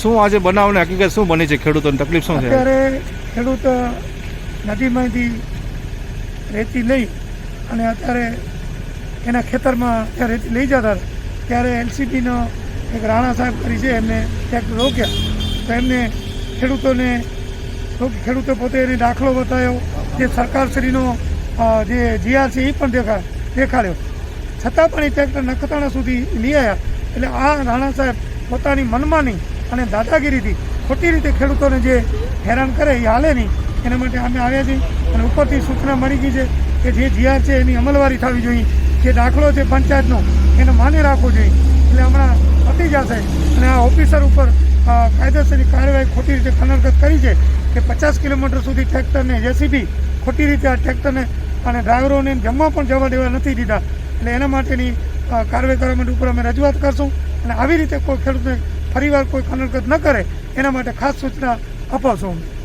શું આજે બનાવને હકીકત શું બની છે ખેડૂતોની તકલીફ શું છે? અત્યારે ખેડૂત નદીમાંથી રેતી લઈ અને અત્યારે એના ખેતરમાં ત્યાં રેતી લઈ જતા ત્યારે એલસીબીનો એક રાણા સાહેબ કરી છે, એમને ટ્રેક્ટર રોક્યા. તો એમને ખેડૂતોને ખેડૂતો પોતે એને દાખલો બતાવ્યો, જે સરકારશ્રીનો જે જીઆર છે એ પણ દેખા, દેખાડ્યો. છતાં પણ એ ટ્રેક્ટર નખત્રાણા સુધી લઈ આવ્યા એટલે આ રાણા સાહેબ પોતાની મનમાની અને દાદાગીરીથી ખોટી રીતે ખેડૂતોને જે હેરાન કરે એ હાલે નહીં. એના માટે અમે આવ્યા છીએ અને ઉપરથી સૂચના મળી ગઈ છે કે જે જીઆર છે એની અમલવારી થવી જોઈએ. જે દાખલો છે પંચાયતનો, એને માની રાખવો જોઈએ. એટલે હમણાં પતી જશે. અને આ ઓફિસર ઉપર કાયદેસરની કાર્યવાહી ખોટી રીતે ખનનગત કરી છે કે પચાસ કિલોમીટર સુધી ટ્રેક્ટરને જેસીબી ખોટી રીતે આ ટ્રેક્ટરને અને ડ્રાઈવરોને જમવા પણ જવા દેવા નથી દીધા. એટલે એના માટેની કાર્યવાહી કરવા માટે ઉપર અમે રજૂઆત કરશું અને આવી રીતે કોઈ ખેડૂતને ફરીવાર કોઈ ખનનગત ન કરે, એના માટે ખાસ સૂચના અપાવશું અમે.